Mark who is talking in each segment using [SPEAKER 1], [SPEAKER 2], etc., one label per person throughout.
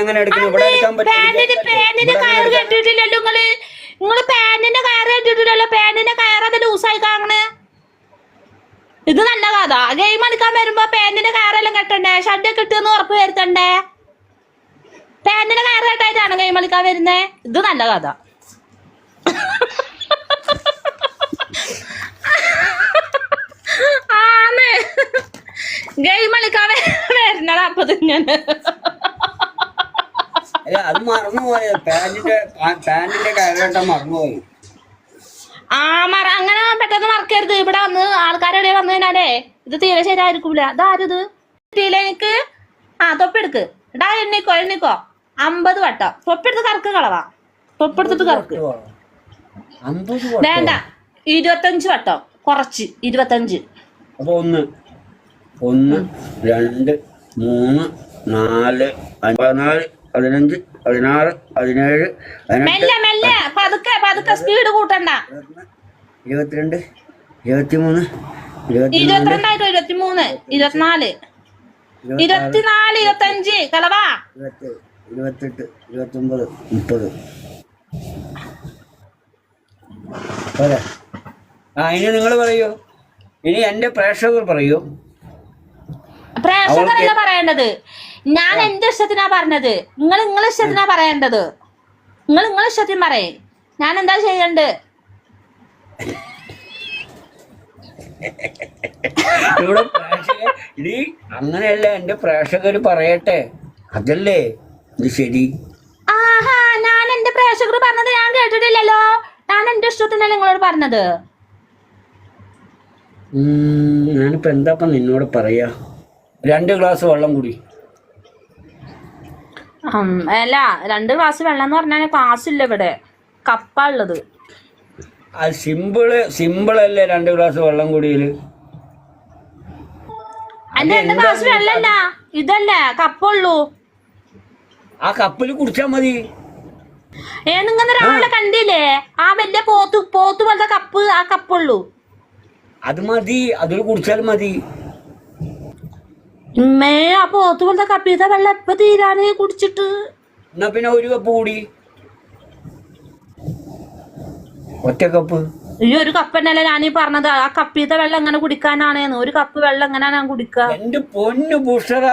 [SPEAKER 1] എങ്ങനെ ഇവിടെ എടുക്കാൻ
[SPEAKER 2] കെട്ടിട്ടില്ലല്ലോ നിങ്ങൾ. നിങ്ങൾ പാന്റിന്റെ കയറ് കെട്ടിട്ടില്ലല്ലോ പാന്റിന്റെ കയറൊക്കെ ലൂസായി കാണണ്. ഇത് നല്ല കഥ. ഗെയിം എടുക്കാൻ വരുമ്പോ പാന്റിന്റെ കയറെല്ലാം കെട്ടണ്ടേ? ഷഡ് കിട്ടുമെന്ന് ഉറപ്പ് വരുത്തണ്ടേ? പാന്റിന്റെ കയറ് കെട്ടായിട്ടാണ് ഗെയിം കളിക്കാൻ വരുന്നേ? ഇത് നല്ല കഥ. ആന്ന് ഗെയിം കളിക്കാൻ വരുന്നതാ അപ്പൊ ഇങ്ങനെ
[SPEAKER 1] അല്ല അത് മറന്നുപോയി പാന്റിന്റെ പാന്റിന്റെ കയറേട്ട മറന്നുപോയി
[SPEAKER 2] ആ മറ അങ്ങനെ പെട്ടെന്ന് മറക്കരുത്. ഇവിടെ വന്ന് ആൾക്കാരെവിടെ വന്നു കഴിഞ്ഞാലേ ഇത് തീരെ ശരിയായിരിക്കൂല. അതാരത് എനിക്ക് ആ തൊപ്പെടുക്ക്. ഇടാ എണ്ണിക്കോ എണ്ണിക്കോ. അമ്പത് വട്ടം. തൊപ്പെടുത്ത് കറക്ക് കളവാ. തൊപ്പെടുത്തിട്ട് കറക്ക്. വേണ്ട. ഇരുപത്തഞ്ച് വട്ടം. കുറച്ച്. ഇരുപത്തഞ്ച്.
[SPEAKER 1] അപ്പൊ ഒന്ന് ഒന്ന് രണ്ട് മൂന്ന് നാല് പതിനാല് പതിനഞ്ച് പതിനാറ് പതിനേഴ് പതിനെട്ട്
[SPEAKER 2] മെല്ലെ മെല്ലെ. പതുക്കെ പതുക്കെ സ്പീഡ് കൂട്ടണ്ട.
[SPEAKER 1] ഇരുപത്തിരണ്ട് ഇരുപത്തിമൂന്ന്
[SPEAKER 2] ഇരുപത്തിരണ്ടായിട്ടോ ഇരുപത്തിമൂന്ന്? ഇരുപത്തിനാല്. ഇരുപത്തിനാല് ഇരുപത്തഞ്ച് കളവാ
[SPEAKER 1] ഇരുപത്തി ഇരുപത്തെട്ട് ഇരുപത്തൊമ്പത് മുപ്പത്. പോരെ. ആ ഇനി നിങ്ങൾ പറയൂ. ഇനി എന്റെ പ്രേക്ഷകർ പറയൂ.
[SPEAKER 2] പ്രേക്ഷകരല്ല പറയേണ്ടത്. ഞാൻ എന്റെ ഇഷ്ടത്തിനാ പറഞ്ഞത്. നിങ്ങൾ നിങ്ങൾ ഇഷ്ടത്തിനാ പറയേണ്ടത്. നിങ്ങൾ നിങ്ങൾ ഇഷ്ടത്തിന് പറയേ. ഞാൻ എന്താ ചെയ്യണ്ട്?
[SPEAKER 1] ഇവിടെ അങ്ങനെയല്ല എന്റെ പ്രേക്ഷകർ പറയട്ടെ? അതല്ലേ? ഇത് ശരി.
[SPEAKER 2] ആഹാ ഞാൻ എന്റെ പ്രേക്ഷകർ പറഞ്ഞത് ഞാൻ കേട്ടിട്ടില്ലല്ലോ. ഞാൻ എന്റെ ഇഷ്ടത്തിനല്ല നിങ്ങളോട് പറഞ്ഞത്?
[SPEAKER 1] ഞാനിപ്പോ എന്താപ്പ നിന്നോട് പറയാ? രണ്ട് ഗ്ലാസ് വെള്ളം കുടി.
[SPEAKER 2] അല്ല രണ്ട് ഗ്ലാസ് വെള്ളം എന്ന് പറഞ്ഞാൽ ഗ്ലാസ് ഇല്ല ഇവിടെ. കപ്പ ഉള്ളത്.
[SPEAKER 1] അത് സിമ്പിൾ സിമ്പിൾ അല്ലേ രണ്ട് ഗ്ലാസ് വെള്ളം
[SPEAKER 2] കുടിയിൽ? രണ്ട് ഗ്ലാസ് വെള്ളല്ല ഇതല്ലേ കപ്പുള്ളൂ
[SPEAKER 1] ആ കപ്പിൽ കുടിച്ചാ മതി.
[SPEAKER 2] ഏ നിങ്ങൾ രാവിലെ കണ്ടില്ലേ? ആ വലിയ പോത്ത് പോത്ത് പോലത്തെ കപ്പ് ആ കപ്പുള്ളൂ.
[SPEAKER 1] അത് മതി. അതിൽ കുടിച്ചാൽ മതി.
[SPEAKER 2] ഉമ്മേ ആ പോത്ത് പോലത്തെ കപ്പിയത്തെ വെള്ളം എപ്പ തീരാനേ കുടിച്ചിട്ട്?
[SPEAKER 1] എന്നാ പിന്നെ ഒരു കപ്പ് കൂടി. ഒറ്റ കപ്പ്.
[SPEAKER 2] ഈ ഒരു കപ്പ് തന്നെയല്ലേ ഞാനീ പറഞ്ഞത്. ആ കപ്പിയത്തെ വെള്ളം എങ്ങനെ കുടിക്കാനാണേന്ന്? ഒരു കപ്പ് വെള്ളം എങ്ങനെയാ ഞാൻ കുടിക്കുക
[SPEAKER 1] എന്റെ പൊന്നു ബുഷറ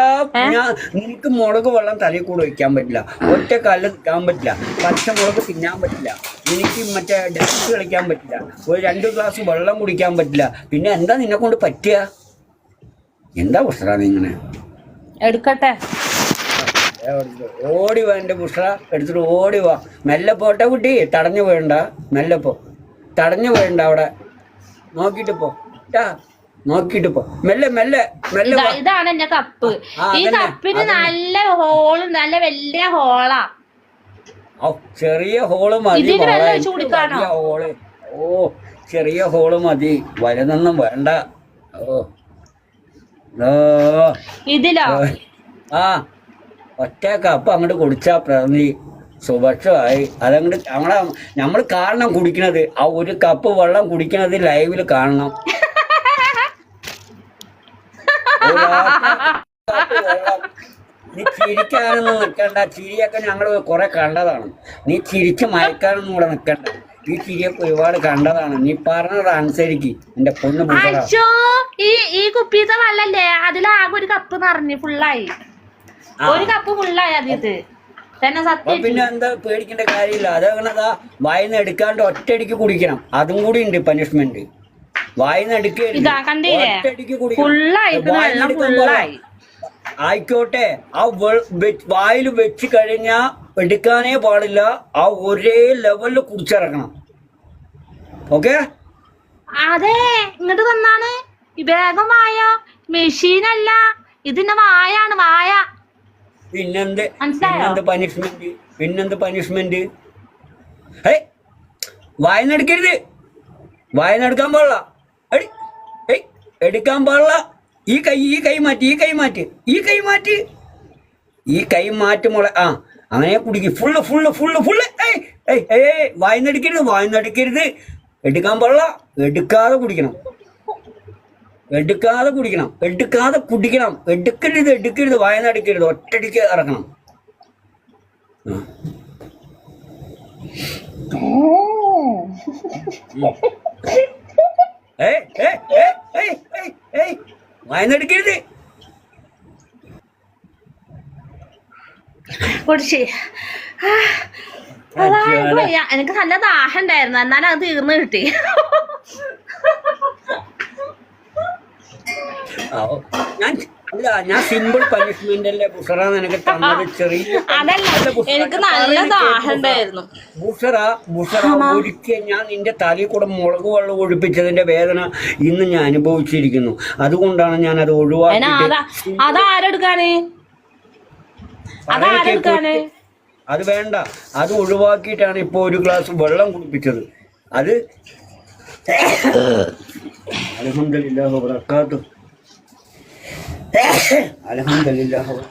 [SPEAKER 1] ഞാൻ നിനക്ക് മുളക് വെള്ളം തലയിൽ കൂടെ വെക്കാൻ പറ്റില്ല. ഒറ്റ കല്ല് നിൽക്കാൻ പറ്റില്ല. പച്ച മുളക് തിന്നാൻ പറ്റില്ല. എനിക്ക് മറ്റേ ഡാൻസ് കളിക്കാൻ പറ്റില്ല. ഒരു രണ്ട് ഗ്ലാസ് വെള്ളം കുടിക്കാൻ പറ്റില്ല. പിന്നെ എന്താ നിന്നെ കൊണ്ട് പറ്റുക എന്താ ബുഷറ നിങ്ങനെ
[SPEAKER 2] എടുക്കട്ടെ.
[SPEAKER 1] ഓടി വാ എന്റെ ബുഷറ എടുത്തിട്ട് ഓടി വാ. മെല്ലെ പോട്ടെ കുട്ടി തടഞ്ഞു പോയണ്ട മെല്ലെ പോ. തടഞ്ഞു പോയണ്ട അവിടെ. നോക്കിട്ട് പോ നോക്കിട്ട് പോ. മെല്ലെ മെല്ലെ മെല്ലെ
[SPEAKER 2] ഇതാണ് എന്റെ കപ്പ്. ഈ കപ്പിന് നല്ല ഹോളും നല്ല വലിയ ഹോളാ
[SPEAKER 1] ചെറിയ ഹോൾ മതി ഹോൾ ഓ ചെറിയ ഹോൾ മതി. വലുതൊന്നും വേണ്ട. ഓ.
[SPEAKER 2] ഇതിലോ?
[SPEAKER 1] ആ. ഒറ്റ കപ്പ് അങ്ങോട്ട് കുടിച്ചാ പ്രതി സുഭക്ഷമായി. അതങ്ങോട്ട് നമ്മളെ നമ്മൾ കാണണം കുടിക്കണത്. ആ ഒരു കപ്പ് വെള്ളം കുടിക്കണത് ലൈവിൽ കാണണം. നീ ചിരിക്കാനൊന്നും നിൽക്കണ്ട ചിരിയൊക്കെ ഞങ്ങൾ കുറെ കണ്ടതാണ്. നീ ചിരിച്ച് മയക്കാനൊന്നും കൂടെ നിൽക്കണ്ട ഈ ചിരിയൊക്കെ ഒരുപാട് കണ്ടതാണ്. നീ പറഞ്ഞത് അനുസരിക്ക് എന്റെ പൂക്കട
[SPEAKER 2] അച്ഛോ ഈ ഈ കുപ്പിത്തെ വെള്ളല്ലേ? അതിലാകെ ഒരു കപ്പ് നിറഞ്ഞു ഫുള്ളായി. ഒരു കപ്പ് ഫുള്ളായി അതിത് തന്നെ
[SPEAKER 1] അപ്പൊ
[SPEAKER 2] സത്യം
[SPEAKER 1] പിന്നെ എന്താ പേടിക്കേണ്ട കാര്യമില്ല. അതങ്ങനതാ വായിന്ന് എടുക്കാണ്ട് ഒറ്റയടിക്ക് കുടിക്കണം. അതും കൂടി ഉണ്ട് പനിഷ്മെന്റ് വായിന്ന്
[SPEAKER 2] എടുക്കുക
[SPEAKER 1] ഒറ്റയടിക്ക് കുടിക്കണം. ആയിക്കോട്ടെ. ആ വായിൽ വെച്ച് കഴിഞ്ഞാൽ എടുക്കാനേ പാടില്ല. ആ ഒരേ ലെവലിൽ കുറിച്ചിറങ്ങണം ഓക്കെ?
[SPEAKER 2] അതെ ഇങ്ങോട്ട് വന്നാണ്. വേഗം വായ. മെഷീനല്ല. ഇതിന്റെ വായാണ് വായ.
[SPEAKER 1] പിന്നെന്ത്? പിന്നെന്ത് പനിഷ്മെന്റ് പിന്നെന്ത് പനിഷ്മെന്റ് ഏയ് വായനെടുക്കരുത് വായനെടുക്കാൻ പാടില്ല. എടി, പാടില്ല എടുക്കാൻ പാടില്ല. ഈ കൈ ഈ കൈ മാറ്റി ഈ കൈ മാറ്റി ഈ കൈ മാറ്റി. ഈ കൈ മാറ്റി മുള. ആ അങ്ങനെ കുടിക്കും ഫുള്ള് ഫുള്ള് ഫുള്ള് ഫുള്ള് ഏയ് ഏയ് ഏയ് വായനെടുക്കരുത് എടുക്കാൻ പാടില്ല. എടുക്കാതെ കുടിക്കണം. എടുക്കാതെ കുടിക്കണം. എടുക്കാതെ കുടിക്കണം. എടുക്കരുത് എടുക്കരുത്. വായനടുക്കരുത് ഒറ്റടിക്ക് ഇറക്കണം ഏയ് ഏയ്, ഏയ്, ഏയ്, ഏയ്, ഏയ്, ഏയ്, വായനെടുക്കരുത്
[SPEAKER 2] കുടിച്ച് എനിക്ക് നല്ല ദാഹം ഉണ്ടായിരുന്നു. എന്നാലും അത് തീർന്നു കിട്ടി.
[SPEAKER 1] ഞാൻ അല്ല ഞാൻ സിമ്പിൾ പണിഷ്മെന്റ് അല്ലേ ബുഷറ നിനക്ക് തന്നത്? ചെറിയ
[SPEAKER 2] അതല്ല എനിക്ക് നല്ല
[SPEAKER 1] പറയുന്നത്
[SPEAKER 2] ദാഹം
[SPEAKER 1] കേൾക്ക്
[SPEAKER 2] ഉണ്ടായിരുന്നു
[SPEAKER 1] ബുഷറ ബുഷറ ഒരിക്കൽ ഞാൻ നിന്റെ തലയിൽ കൂടെ മുളക് വെള്ളം ഒഴിപ്പിച്ചതിന്റെ വേദന ഇന്ന് ഞാൻ അനുഭവിച്ചിരിക്കുന്നു. അതുകൊണ്ടാണ് ഞാൻ അത്
[SPEAKER 2] ഒഴിവാക്കി
[SPEAKER 1] അതാരെടുക്കാനേ?
[SPEAKER 2] അതാ അതാരെടുക്കാന്
[SPEAKER 1] അത് വേണ്ട. അത് ഒഴിവാക്കിയിട്ടാണ് ഇപ്പൊ ഒരു ഗ്ലാസ് വെള്ളം കുടിപ്പിച്ചത്. അത് അലഹമില്ലാഹു Alejandro,